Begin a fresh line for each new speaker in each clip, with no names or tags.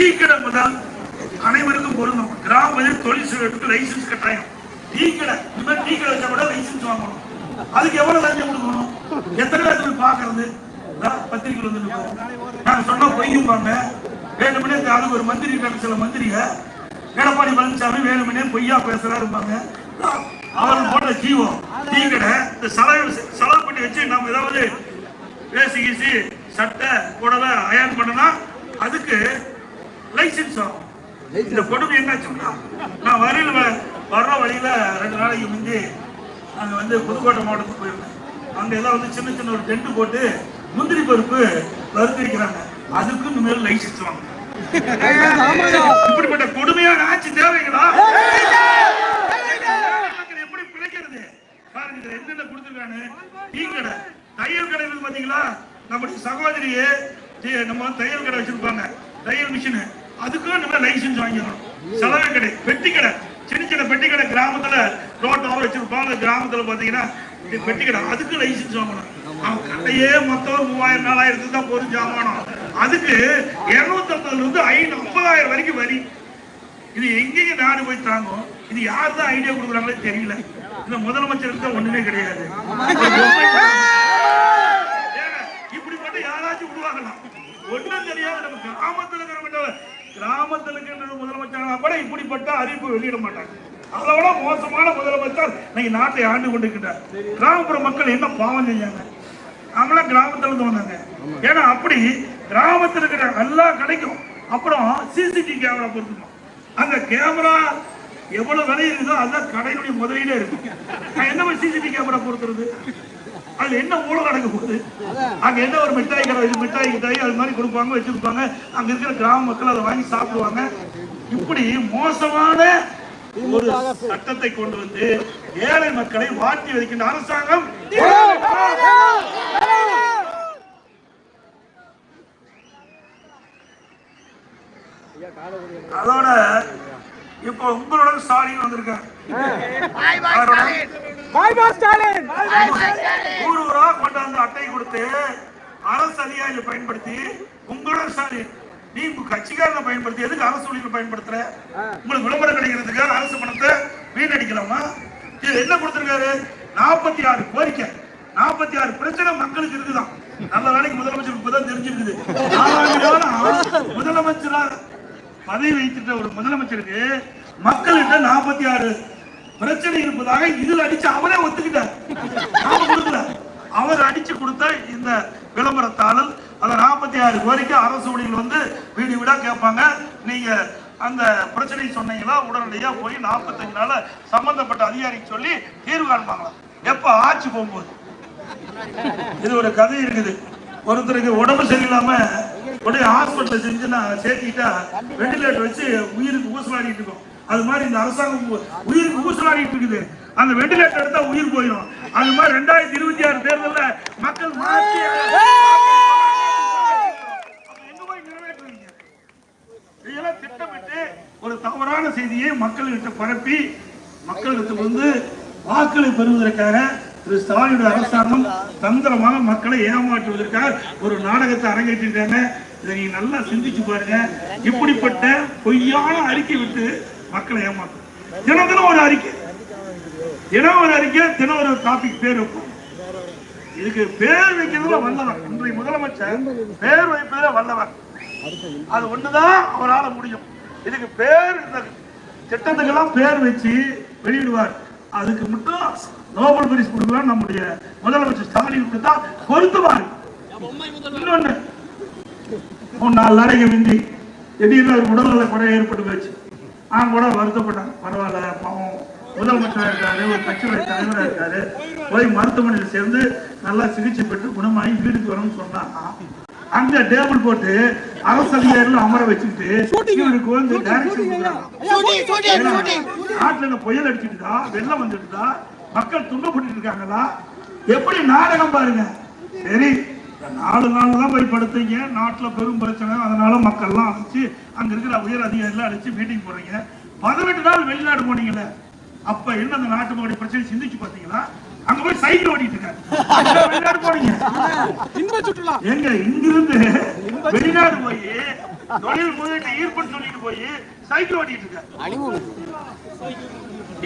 Tea கடை முதல் அனைவருக்கும் பொருந்தும். கிராமத்தில் தொழில் செய்வதற்கு லைசன்ஸ் கட்டாயம். டீ கடை இந்த மாதிரி டீ கடை வச்சா கூட லைசன்ஸ் வாங்கணும். அதுக்கு எவ்வளவு லஞ்சம் கொடுக்கணும்? எத்தனை லட்சம் பாக்குறது பத்திரிக்கை வந்து நாங்க சொன்னா பொய்யும்பாங்க. வேணுமனே அது ஒரு மந்திரி இருக்காங்க சில மந்திரிக. எடப்பாடி பழனிசாமி வேணுமனே பொய்யா பேசுறாருப்பாங்க அவர் போட்ட ஜீவம் டீ கடை இந்த செலவு செலவு பண்ணி வச்சு நம்ம ஏதாவது பேசி கீசி சட்டை புடவை அயன் பண்ணனா அதுக்கு லைசன்ஸ் ஆகும். இந்த கொடுமை என்ன சொன்னா நான் வரையில வர்ற வழியில ரெண்டு நாளைக்கு முந்தி அங்க வந்து புதுக்கோட்டை மாவட்டத்துக்கு போயிருந்தேன். அங்க ஏதாவது வந்து சின்ன சின்ன ஒரு டென்ட் போட்டு முந்திரி பருப்பு வறுத்திருக்கிறாங்க அதுக்கு இந்த மேல லைசன்ஸ் வாங்க. இப்படிப்பட்ட கொடுமையான ஆட்சி தேவைங்களா எப்படி பிழைக்கிறது? பாருங்க என்னென்ன கொடுத்துருக்கானு டீ கடை தையல் கடை இருக்கு பாத்தீங்களா? நம்முடைய சகோதரியே நம்ம தையல் கடை வச்சிருப்பாங்க. தையல் மிஷின். அதுக்கும் நம்ம லைசன்ஸ் வாங்கிடணும். செலவு கடை பெட்டி கடை. சின்ன சின்ன பெட்டி கடை கிராமத்துல ரோட்டோரம் அந்த கிராமத்துல பாத்தீங்கன்னா பெட்டி கடை. அதுக்கு லைசன்ஸ் வாங்கணும். அவன் கடையே மொத்தம் மூவாயிரம் நாலாயிரத்துக்கு தான் பொருள் ஜாமானம். அதுக்கு இருநூத்தி ஐம்பதுல இருந்து ஐநூறு ஐம்பதாயிரம் வரைக்கும் வரி. இது எங்கெங்க நாடு போய் தாங்கும்? இது யார் தான் ஐடியா கொடுக்குறாங்களே தெரியல. இந்த முதலமைச்சருக்கு தான் ஒண்ணுமே கிடையாது. இப்படிப்பட்ட யாராச்சும் விடுவாங்களா? ஒண்ணும் தெரியாது. நம்ம கிராமத்துல இருக்கிறவங்க கிராமத்தில் இருக்கின்ற முதலமைச்சராக கூட இப்படிப்பட்ட அறிவிப்பு வெளியிட மாட்டாங்க. அதோட மோசமான முதலமைச்சர் இன்னைக்கு நாட்டை ஆண்டு கொண்டிருக்கிறார் கிராமப்புற மக்கள் என்ன பாவம் செஞ்சாங்க? அவங்களாம் கிராமத்துல இருந்து வந்தாங்க. ஏன்னா அப்படி கிராமத்தில் இருக்கிற எல்லா கிடைக்கும் அப்புறம் சிசிடிவி கேமரா பொருத்தணும் அந்த கேமரா எவ்வளவு விலை இருக்குதோ அதுதான் கடையினுடைய முதலீடே இருக்கும் நான் என்ன சிசிடிவி கேமரா பொறுத்துறது அது என்ன மூலம் நடக்க போகுது? அங்க என்ன ஒரு மிட்டாய் கடை இது மிட்டாய் மிட்டாய் அது மாதிரி கொடுப்பாங்க வச்சிருப்பாங்க. அங்க இருக்கிற கிராம மக்கள் அதை வாங்கி சாப்பிடுவாங்க. இப்படி மோசமான ஒரு சட்டத்தை கொண்டு வந்து ஏழை மக்களை வாட்டி வைக்கின்ற அரசாங்கம் அதோட இப்போ உங்களோட ஸ்டாலின்
பாய் ஸ்டாலின்!
ஊர் ஊரா கொண்டாந்து அட்டை கொடுத்து அரசு அதிகாரிகளை பயன்படுத்தி உங்களோட ஸ்டாலின் நீ உங்க கட்சிக்காரனை பயன்படுத்தி எதுக்கு அரசு ஊழியர்களை பயன்படுத்துற? உங்களுக்கு விளம்பரம் கிடைக்கிறதுக்கு அரசு பணத்தை வீணடிக்கலாமா? இது என்ன கொடுத்திருக்காரு? நாற்பத்தி ஆறு கோரிக்கை. நாற்பத்தி ஆறு பிரச்சனை மக்களுக்கு இருக்குதான். நல்ல வேலைக்கு முதலமைச்சர் இப்பதான் தெரிஞ்சிருக்குது. முதலமைச்சரா பதவி வைத்துட்ட ஒரு முதலமைச்சருக்கு மக்கள்கிட்ட நாற்பத்தி ஆறு பிரச்சனை இருப்பதாக இதில் அடிச்சு அவரே ஒத்துக்கிட்டார். நாம கொடுக்கல. அவர் அடிச்சு கொடுத்த இந்த விளம்பரத்தாளர் அந்த நாற்பத்தி ஆறு கோரிக்கை அரசு ஊழியர்கள் வந்து வீடு வீடா கேட்பாங்க. நீங்க அந்த பிரச்சனை சொன்னீங்கன்னா உடனடியா போய் நாற்பத்தஞ்சு நாள சம்பந்தப்பட்ட அதிகாரிக்கு சொல்லி தீர்வு காண்பாங்களாம். எப்ப ஆட்சி போகும்போது? இது ஒரு கதை இருக்குது. ஒருத்தருக்கு உடம்பு சரியில்லாம உடனே ஹாஸ்பிட்டல் செஞ்சு நான் சேர்த்திட்டா வெண்டிலேட்டர் வச்சு உயிருக்கு ஊசலாடிட்டு இருக்கோம். அது மாதிரி இந்த அரசாங்கம் உயிருக்கு ஊசலாடிட்டு இருக்குது. அந்த வெண்டிலேட்டர் எடுத்தா உயிர் போயிடும் அது மாதிரி ரெண்டாயிரத்தி இருபத்தி ஆறு தேர்தல்ல மக்கள் மாற்றி இதெல்லாம் திட்டமிட்டு ஒரு தவறான செய்தியை மக்கள்கிட்ட பரப்பி மக்களுக்கு வந்து வாக்களை பெறுவதற்காக திரு ஸ்டாலினுடைய அரசாங்கம் தந்திரமாக மக்களை ஏமாற்றுவதற்காக ஒரு நாடகத்தை அரங்கேற்றிருக்காங்க. இதை நீங்க நல்லா சிந்திச்சு பாருங்க. இப்படிப்பட்ட பொய்யான அறிக்கை விட்டு மக்களை ஏமாத்தும். தினம் தினம் ஒரு அறிக்கை. தினம் ஒரு அறிக்கை தினம் ஒரு டாபிக் பேர் வைப்போம் இதுக்கு பேர் வைக்கிறதுல வல்லவர் இன்றைய முதலமைச்சர் பேர் வைப்பதில் வல்லவர் அது ஒண்ணுதான் அவரால முடியும். இதுக்கு பேர் இந்த திட்டத்துக்கெல்லாம் பேர் வச்சு வெளியிடுவார். அதுக்கு மட்டும் நோபல் பரிசு கொடுக்கலாம் நம்முடைய முதலமைச்சர் ஸ்டாலினுக்கு தான் பொருத்துவார் இன்னொன்னு நாள் நாலு நாளைக்கு முந்தி திடீர்னு உடல்நல குறை ஏற்பட்டு போச்சு. நான் கூட வருத்தப்பட்டேன் பரவாயில்ல பாவம். முதலமைச்சராக இருக்காரு ஒரு கட்சியுடைய தலைவராக இருக்காரு. போய் மருத்துவமனையில் சேர்ந்து நல்லா சிகிச்சை பெற்று குணமாகி வீட்டுக்கு வரணும்னு சொன்னா அங்க டேபிள் போட்டு அரசு அதிகாரிகள் அமர வச்சுக்கிட்டு இவருக்கு வந்து டைரக்ஷன் நாட்டுல புயல் அடிச்சுட்டுதா வெள்ளம் வந்துட்டுதா மக்கள் துன்பப்பட்டு இருக்காங்களா? எப்படி நாடகம் பாருங்க. சரி. இந்த நாலு நாள் தான் போய் படுத்தீங்க. நாட்டுல பெரும் பிரச்சனை. அதனால மக்கள்லாம் அழைச்சு அங்க இருக்கிற உயர் அதிகாரிகள் அழைச்சு மீட்டிங் போறீங்க பதினெட்டு நாள் வெளிநாடு போனீங்கல்ல. அப்ப என்ன அந்த நாட்டு மக்களுடைய பிரச்சனை சிந்திச்சு பார்த்தீங்களா? அங்க போய் சைக்கிள் ஓட்டிட்டு இருக்காரு. வெளிநாடு போனீங்க.
இன்ப சுற்றுலா.
எங்க? இங்கிருந்து வெளிநாடு போய் தொழில் முதலீட்டு ஈர்ப்புன்னு சொல்லிட்டு போய் சைக்கிள் ஓட்டிட்டு இருக்காரு.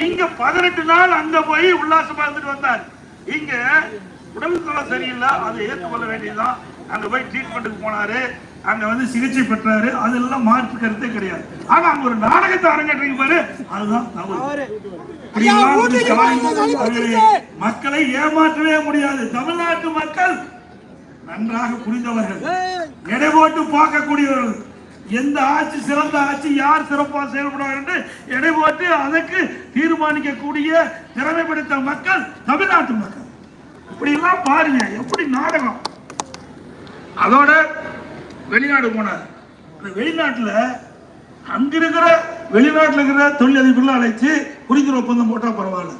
இங்க பதினெட்டு நாள் அங்க போய் உல்லாசமா இருந்துட்டு வந்தார். இங்க உடல் நலம் சரியில்லை அதை ஏற்றுக்கொள்ள வேண்டியதுதான். அங்க போய் ட்ரீட்மெண்ட்டுக்கு போனாரு. அங்க வந்து சிகிச்சை பெற்றாரு. அதெல்லாம் மாற்று கருத்தே கிடையாது. ஆனா அங்க ஒரு நாடகத்தை அரங்கேற்றீங்க பாரு. அதுதான் தவறு. மக்களை ஏமாற்றவே முடியாது. தமிழ்நாட்டு மக்கள் நன்றாக புரிந்தவர்கள். எடை போட்டு பார்க்கக்கூடியவர்கள். எந்த ஆட்சி சிறந்த ஆட்சி யார் சிறப்பாக செயல்படுவார் என்று எடை போட்டு அதற்கு தீர்மானிக்கக்கூடிய திறமை படைத்த மக்கள் தமிழ்நாட்டு மக்கள். இப்படி எல்லாம் பாருங்க எப்படி நாடகம். அதோட வெளிநாடு போனார். வெளிநாட்டுல அங்க இருக்கிற வெளிநாட்டுல இருக்கிற தொழிலதிபர்கள் அழைச்சு புரிந்துணர்வு ஒப்பந்தம் போட்டா பரவாயில்ல.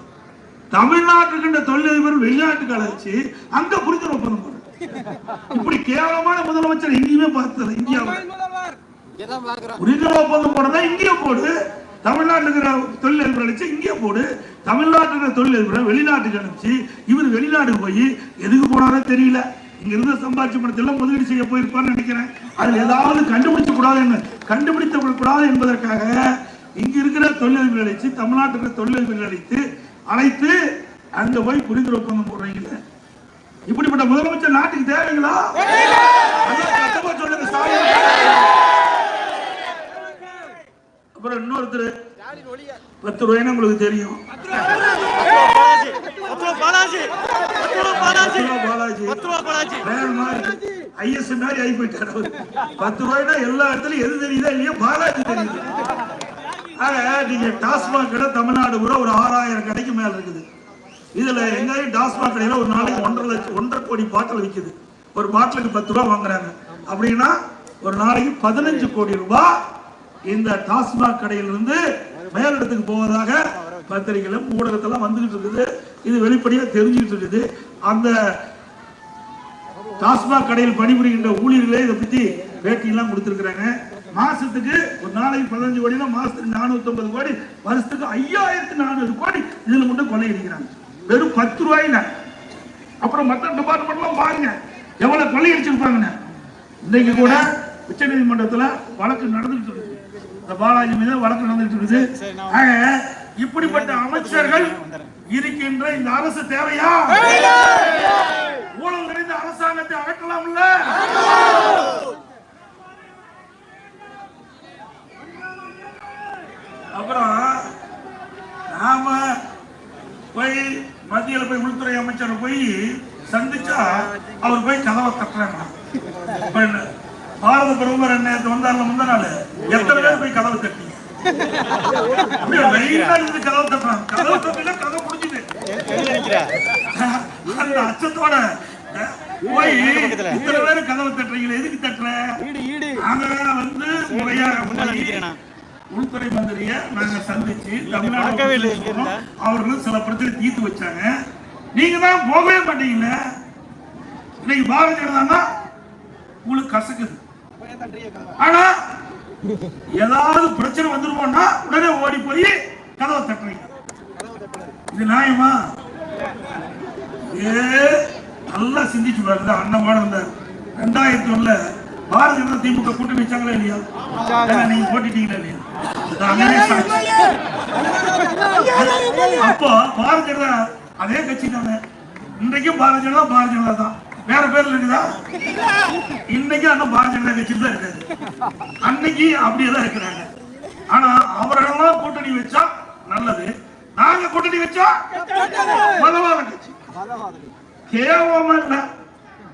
தமிழ்நாட்டுக்கு இருக்கின்ற தொழிலதிபர் வெளிநாட்டுக்கு அழைச்சு அங்க புரிந்துணர்வு ஒப்பந்தம் போடுறாங்க இப்படி கேவலமான முதலமைச்சர் எங்கேயுமே பார்த்ததில்ல இந்தியாவில். புரிந்துணர்வு ஒப்பந்தம் போடுறதா இங்கேயே போடு. தமிழ்நாட்டில் இருக்கிற தொழிலதிபர் அழைச்சு இங்கே போடு. தமிழ்நாட்டில் இருக்கிற தொழிலதிபரை வெளிநாட்டுக்கு அனுப்பிச்சு இவர் வெளிநாட்டுக்கு போய் எதுக்கு போனாரோ தெரியல. இங்கிருந்து சம்பாதிச்ச பணத்தெல்லாம் முதலீடு செய்ய போயிருப்பான்னு நினைக்கிறேன். அதில் ஏதாவது கண்டுபிடிச்ச கூடாது என்ன? கண்டுபிடித்த கூடாது என்பதற்காக இங்க இருக்கிற தொழிலதிபர்கள் அழைச்சு தமிழ்நாட்டில் இருக்கிற தொழிலதிபர்கள் அழைத்து அழைத்து அங்க போய் புரிந்து ஒப்பந்தம் போடுறீங்களே. இப்படிப்பட்ட முதலமைச்சர் நாட்டுக்கு தேவைங்களா அதான் சத்தமா சொல்லுங்க ஸ்டாலின் அப்புறம் இன்னொருத்தர் பத்து ரூபாய்னா உங்களுக்கு தெரியும். IS மாதிரி ஆகி போயிட்டாரு. பத்து ரூபாய்னா எல்லா இடத்துலயும் எது தெரியுதா இல்லையா பாலாஜி தெரியுது. ஆக நீங்க டாஸ்மாக் கடை தமிழ்நாடு பூரா ஒரு ஆறாயிரம் கடைக்கு மேல இருக்குது. இதுல எங்கேயும் டாஸ்மாக் கடையில ஒரு நாளைக்கு ஒன்றரை லட்சம் ஒன்றரை கோடி பாட்டில் விக்குது. ஒரு பாட்டிலுக்கு பத்து ரூபா வாங்குறாங்க. அப்படின்னா ஒரு நாளைக்கு பதினஞ்சு கோடி ரூபாய் இந்த டாஸ்மாக் கடையிலிருந்து மேலிடத்துக்கு போவதாக பத்திரிகைகளும் ஊடகத்தெல்லாம் வந்துகிட்டு இருக்குது. இது வெளிப்படையாக தெரிஞ்சுக்கிட்டு இருக்குது. அந்த டாஸ்மாக் கடையில் பணிபுரிகின்ற ஊழியர்களே இதை பத்தி பேட்டியெல்லாம் கொடுத்துருக்குறாங்க. மாசத்துக்கு ஒரு நாளைக்கு பதினஞ்சு கோடினா மாசத்துக்கு நானூத்தி ஐம்பது கோடி வருஷத்துக்கு ஐயாயிரத்தி நானூறு கோடி இதுல மட்டும் கொள்ளையடிக்கிறாங்க. வெறும் பத்து ரூபாயில அப்புறம் மற்ற டிபார்ட்மெண்ட்லாம் பாருங்க. எவ்வளவு கொள்ளையடிச்சிருப்பாங்கன்னு. இன்னைக்கு கூட உச்ச நீதிமன்றத்துல வழக்கு நடந்துட்டு இந்த பாலாஜி மீது வழக்கு நடந்துட்டு இருக்குது. ஆக இப்படிப்பட்ட அமைச்சர்கள் இருக்கின்ற இந்த அரசு தேவையா? ஊழல் நிறைந்த அரசாங்கத்தை அகற்றலாம்ல? அப்புறம் நாம போய் மத்தியில போய் உள்துறை அமைச்சர் போய் சந்திச்சா அவர் போய் கதவை தட்டுறாங்க. என்ன, பாரத பிரதமர் என்ன வந்தார்ல முந்த நாள். எத்தனை பேர் போய் கதவை தட்டி அப்படியே? லைனா இருந்து கதவை தட்டுறாங்க. கதவை தட்டினா கதவை முடிஞ்சுது. அந்த அச்சத்தோட போய் இத்தனை பேர் கதவை தட்டுறீங்களே எதுக்கு தட்டுற? நாங்க வந்து முறையா உள்துறை மந்திரிய நாங்க சந்திச்சு தமிழ்நாடு. அவர்களும் சில பிரச்சனை தீர்த்து வச்சாங்க. நீங்க தான் போகவே மாட்டீங்கல்ல. இன்னைக்கு பாரதிய ஜனதா உங்களுக்கு கசக்குது. ஆனா ஏதாவது பிரச்சனை வந்துருமோன்னா உடனே ஓடி போய் கதவை தட்டுறீங்க. இது நியாயமா? ஏ நல்லா சிந்திச்சு பாருங்க. அண்ணன் இந்த ரெண்டாயிரத்தி ஒண்ணுல பாரதிய ஜனதா திமுக கூட்டணி வச்சாங்களா இல்லையா? நீங்க போட்டிட்டீங்களா இல்லையா. அப்போ பாரதிய ஜனதா அதே கட்சி தானே. இன்றைக்கும் பாரதிய ஜனதா பாரதிய ஜனதா தான். வேற பேர்ல இருக்குதா இன்னைக்கு அண்ணன் பாரதிய ஜனதா கட்சி தான் இருக்காரு. அன்னைக்கு அப்படியே தான் இருக்கிறாங்க. ஆனா அவரெல்லாம் கூட்டணி வச்சா நல்லது. நாங்க கூட்டணி வச்சா மதவாத கட்சி. கேவலமா இல்ல.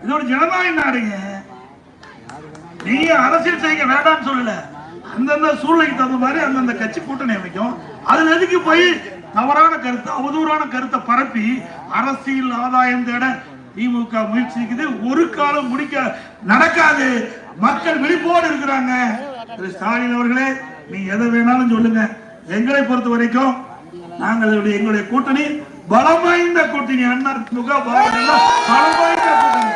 இது ஒரு ஜனநாயக நாடுங்க. நீங்க அரசியல் செய்ய வேண்டாம்னு சொல்லல. அந்தந்த சூழ்நிலைக்கு தகுந்த மாதிரி அந்தந்த கட்சி கூட்டணி அமைக்கும். அதுல எதுக்கு போய் தவறான கருத்தை அவதூறான கருத்தை பரப்பி அரசியல் ஆதாயம் தேட திமுக முயற்சிக்குது ஒரு காலம் முடிக்க நடக்காது. மக்கள் விழிப்போடு இருக்கிறாங்க. திரு ஸ்டாலின் அவர்களே நீ எதை வேணாலும் சொல்லுங்க. எங்களை பொறுத்த வரைக்கும் நாங்கள் எங்களுடைய கூட்டணி பலம் வாய்ந்த கூட்டணி. அண்ணா திமுக பலம் வாய்ந்த கூட்டணி.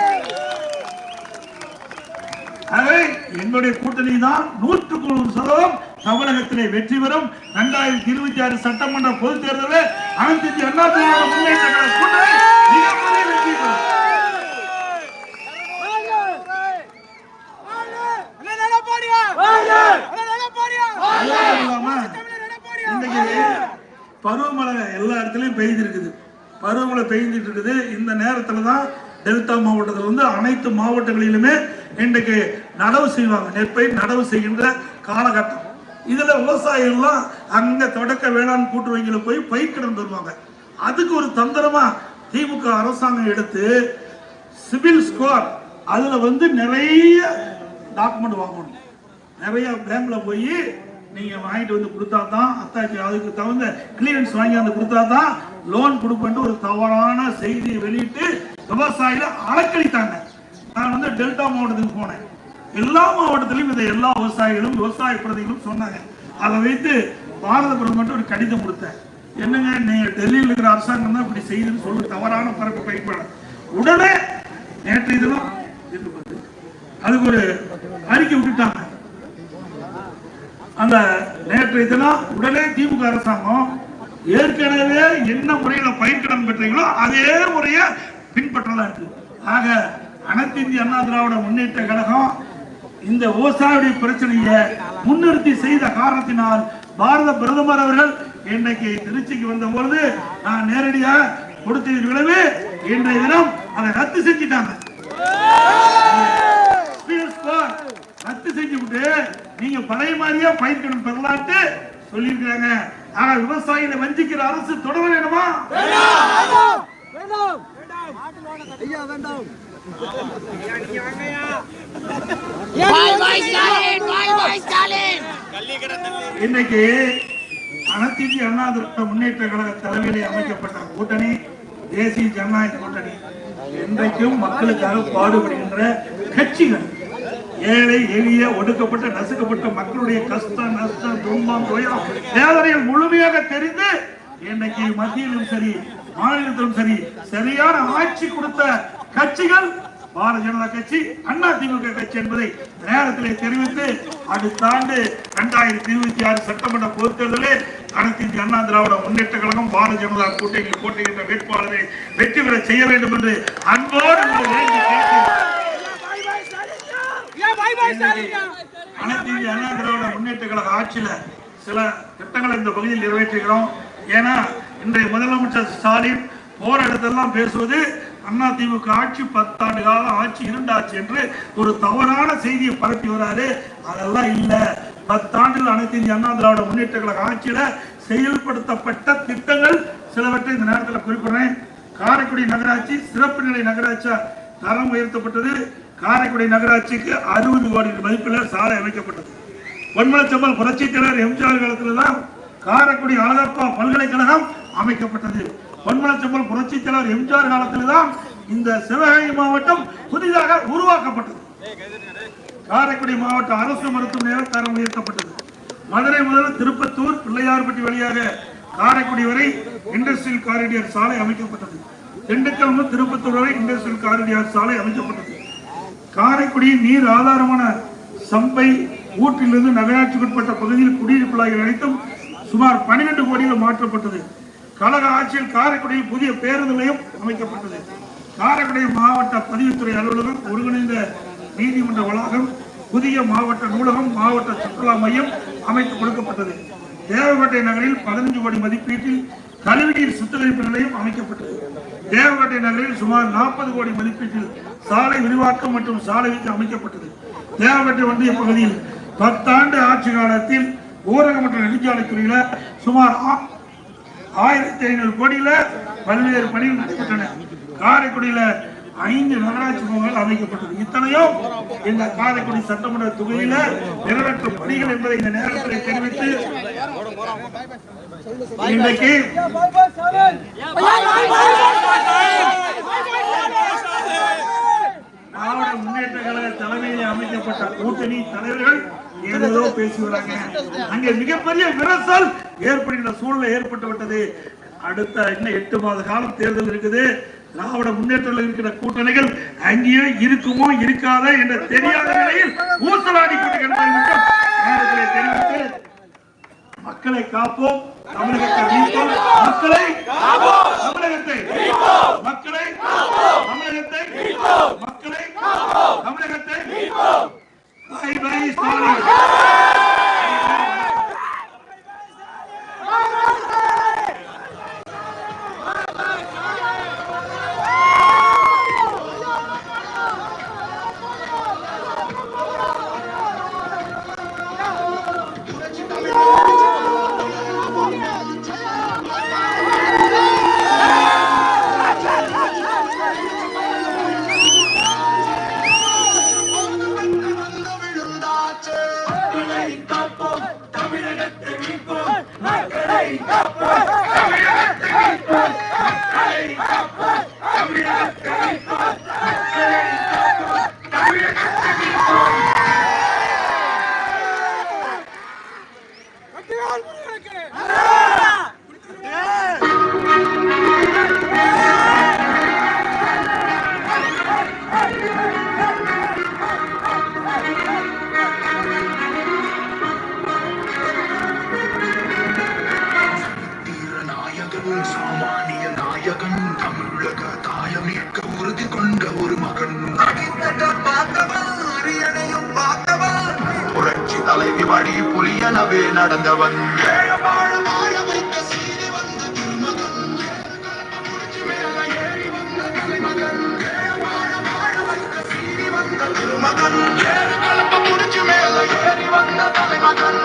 ஆகவே எங்களுடைய கூட்டணி தான் நூற்றுக்கு நூறு சதவீதம் தமிழகத்திலே வெற்றி பெறும். இரண்டாயிரத்தி இருபத்தி ஆறு சட்டமன்ற பொதுத் தேர்தலில் அனைத்து அண்ணா திராவிட முன்னேற்ற கூட்டணி மிகப்பெரிய வெற்றி பெறும் அதுவும் இல்லாம இன்னைக்கு பருவமழை எல்லா இடத்துலயும் பெய்து இருக்குது பருவமழை பெய்துட்டு இருக்குது. இந்த நேரத்துல தான் டெல்டா மாவட்டத்தில் வந்து அனைத்து மாவட்டங்களிலுமே இன்றைக்கு நடவு செய்வாங்க. நெற்பை நடவு செய்கின்ற காலகட்டம். இதுல விவசாயிகள்லாம் அங்க தொடக்க வேளாண் கூட்டுறவுல போய் பயிர்க்கடன் பெறுவாங்க அதுக்கு ஒரு தந்திரமா திமுக அரசாங்கம் எடுத்து சிவில் ஸ்கோர் அதுல வந்து நிறைய டாக்குமெண்ட் வாங்கணும். நிறைய பேங்க்ல போய் நீங்கள் வாங்கிட்டு வந்து கொடுத்தா தான் அத்தாச்சி அதுக்கு தகுந்த கிளியரன்ஸ் வாங்கி வந்து கொடுத்தா தான் லோன் கொடுப்பேன்ட்டு ஒரு தவறான செய்தியை வெளியிட்டு விவசாயிகளை அலக்களித்தாங்க நான் வந்து டெல்டா மாவட்டத்துக்கு போனேன். எல்லா மாவட்டத்திலும் இதை எல்லா விவசாயிகளும் விவசாய பிரதிகளும் சொன்னாங்க. அதை வைத்து பாரத பிரதமர்கிட்ட ஒரு கடிதம் கொடுத்தேன். என்னங்க நீங்கள் டெல்லியில் இருக்கிற அரசாங்கம் தான் இப்படி செய்யுதுன்னு சொல்லி தவறான பரப்பு பயன்பட உடனே நேற்று இதெல்லாம் அதுக்கு ஒரு அறிக்கை விட்டுட்டாங்க. அந்த நேற்றைய தினம் உடனே திமுக அரசாங்கம் ஏற்கனவே என்ன முறையில பயிர்க்கடன் பெற்றீங்களோ அதே முறைய பின்பற்றலாம் இருக்கு ஆக அனைத்து இந்திய அண்ணா திராவிட முன்னேற்ற கழகம் இந்த விவசாயியுடைய பிரச்சனையை முன்னிறுத்தி செய்த காரணத்தினால் பாரத பிரதமர் அவர்கள் இன்றைக்கு திருச்சிக்கு வந்த பொழுது நான் நேரடியாக கொடுத்த விளைவு இன்றைய தினம் அதை ரத்து செஞ்சிட்டாங்க. ரத்து செஞ்சு விட்டு நீங்க பழைய மாதிரியா பயிர்க்கணும் பெறலான்ட்டு சொல்லியிருக்கிறாங்க. ஆனா விவசாயிகளை வஞ்சிக்கிற அரசு தொடர வேணுமா இன்னைக்கு அனைத்து அண்ணா திராவிட முன்னேற்ற கழக தலைமையிலே அமைக்கப்பட்ட கூட்டணி தேசிய ஜனநாயக கூட்டணி. என்றைக்கும் மக்களுக்காக பாடுபடுகின்ற கட்சிகள். ஏழை எளிய ஒடுக்கப்பட்ட நசுக்கப்பட்ட மக்களுடைய கஷ்டம் நஷ்டம் துன்பம் துயரம் வேதனைகள் முழுமையாக தெரிந்து இன்னைக்கு மத்தியிலும் சரி மாநிலத்திலும் சரி சரியான ஆட்சி கொடுத்த கட்சிகள் பாரதிய ஜனதா கட்சி அண்ணா திமுக கட்சி என்பதை நேரத்திலே தெரிவித்து அடுத்த ஆண்டு இரண்டாயிரத்தி இருபத்தி ஆறு சட்டமன்ற பொதுத்தேர்தலில் அனைத்து இந்திய அண்ணா திராவிட முன்னேற்ற கழகம் பாரதிய ஜனதா கூட்டணியில் போட்டியிட்ட வேட்பாளரை வெற்றி பெற செய்ய வேண்டும் என்று அன்போடு அனைத்து இந்திய அண்ணா திராவிட முன்னேற்ற கழக ஆட்சியில சில திட்டங்களை இந்த பகுதியில் நிறைவேற்றுகிறோம் ஏன்னா இன்றைய முதலமைச்சர் ஸ்டாலின் போற இடத்தெல்லாம் பேசுவது அண்ணா திமுக ஆட்சி பத்தாண்டு கால ஆட்சி இரண்டாட்சி என்று ஒரு தவறான செய்தியை பரப்பி வராரு. அதெல்லாம் இல்ல. பத்தாண்டில் அனைத்து இந்திய அண்ணா திராவிட முன்னேற்ற கழக ஆட்சியில செயல்படுத்தப்பட்ட திட்டங்கள் சிலவற்றை இந்த நேரத்தில் குறிப்பிடுறேன். காரைக்குடி நகராட்சி சிறப்பு நிலை நகராட்சியா தரம் உயர்த்தப்பட்டது. காரைக்குடி நகராட்சிக்கு அறுபது கோடி மதிப்பில் சாலை அமைக்கப்பட்டது. பொன்மலச்செம்மல் புரட்சித்தலைவர் எம்ஜிஆர் காலத்தில் தான் காரைக்குடி அழகப்பா பல்கலைக்கழகம் அமைக்கப்பட்டது. பொன்மலச்செம்மல் புரட்சித்தலைவர் எம்ஜிஆர் காலத்தில் தான் இந்த சிவகங்கை மாவட்டம் புதிதாக உருவாக்கப்பட்டது. காரைக்குடி மாவட்ட அரசு மருத்துவமனையால் தரம் உயர்த்தப்பட்டது. மதுரை முதல் திருப்பத்தூர் பிள்ளையார்பட்டி வழியாக காரைக்குடி வரை இண்டஸ்ட்ரியல் காரிடியர் சாலை அமைக்கப்பட்டது. திண்டுக்கல் முதல் திருப்பத்தூர் வரை இண்டஸ்ட்ரியல் காரிடியர் சாலை அமைக்கப்பட்டது. காரைக்குடி நீர் ஆதாரமான சம்பை ஊற்றிலிருந்து நகராட்சிக்குட்பட்ட பகுதியில் குடியிருப்புள்ளாய்கள் அனைத்தும் சுமார் 12 கோடியில் மாற்றப்பட்டது. கழக ஆட்சியில் காரைக்குடியில் புதிய பேருந்து நிலையம் அமைக்கப்பட்டது. காரைக்குடி மாவட்ட பதிவுத்துறை அலுவலகம் ஒருங்கிணைந்த நீதிமன்ற வளாகம் புதிய மாவட்ட நூலகம் மாவட்ட சுற்றுலா மையம் அமைத்து கொடுக்கப்பட்டது. தேவகோட்டை நகரில் பதினஞ்சு கோடி மதிப்பீட்டில் கழிவுநீர் சுத்திகரிப்பு நிலையம் அமைக்கப்பட்டது. தேவகட்டை நகரில் சுமார் நாற்பது கோடி மதிப்பீட்டில் சாலை விரிவாக்கம் மற்றும் சாலை அமைக்கப்பட்டது. தேவகட்டை ஒன்றிய பகுதியில் பத்தாண்டு ஆட்சி காலத்தில் ஊரக மற்றும் நெடுஞ்சாலைத்துறையில சுமார் ஆ- ஆயிரத்தி ஐநூறு கோடியில பல்வேறு பணிகள் நடைபெற்றன. காரைக்குடியில ஐந்து நகராட்சி முகங்கள் அமைக்கப்பட்டது. இத்தனையும் இந்த காரைக்குடி சட்டமன்ற தொகுதியில நிறைவேற்றும் பணிகள் என்பதை இந்த நேரத்தில் தெரிவித்து இன்றைக்கு திராவிட முன்னேற்ற கழக தலைமையில் அமைக்கப்பட்ட கூட்டணி தலைவர்கள் ஏதோ பேசி வராங்க. அங்கே மிகப்பெரிய விரசல் ஏற்படுகின்ற சூழ்நிலை ஏற்பட்டு விட்டது. அடுத்த இன்னும் எட்டு மாத காலம் தேர்தல் இருக்குது. திராவிட முன்னேற்றத்தில் இருக்கிற கூட்டணிகள் அங்கேயே இருக்குமோ இருக்காதா என்று தெரியாத நிலையில் ஊசலாடி தெரிவித்து மக்களை காப்போம் தமிழகத்தை மீட்போம். மக்களை தமிழகத்தை மக்களை தமிழகத்தை மக்களை தமிழகத்தை bye bye Stalin.
Hey!
Hey! Hey! நாயகன் தமிழக தாயமேற்க உறுதி கொண்ட ஒரு மகன். புரட்சி தலைவி வழி புலியனவே நடந்தவன். மகன் ஏறு கலப்ப முடிச்சு மேல ஏறி வந்த தலைமகன்.